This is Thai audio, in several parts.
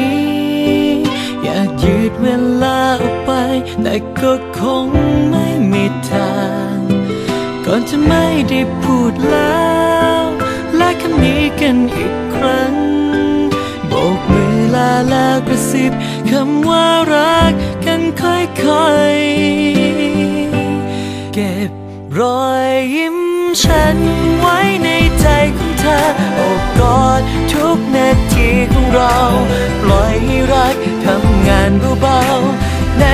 ้ แต่ก็คงไม่มีทาง ก่อนจะไม่ได้พูดแล้ว และคำนี้กันอีกครั้งโบกมือลาแล้วกระซิบคำว่ารักกันค่อยๆ เก็บรอยยิ้มฉันไว้ในใจของเธอโอบกอดทุกนาทีของเรา ปล่อยให้รักทำงานเบาๆ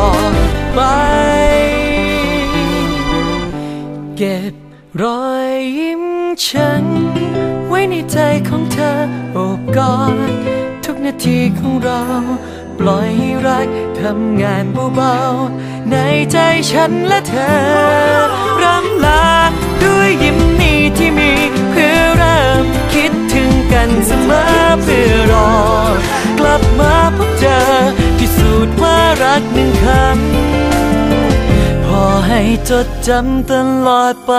ลอดไป เก็บรอยยิ้มฉัน ไว้ในใจของเธอโอบกอดทุกนาทีของเรา ปล่อยให้รักทำงานเบาๆ ในใจฉันและเธอรำลา จดจำตลอดไป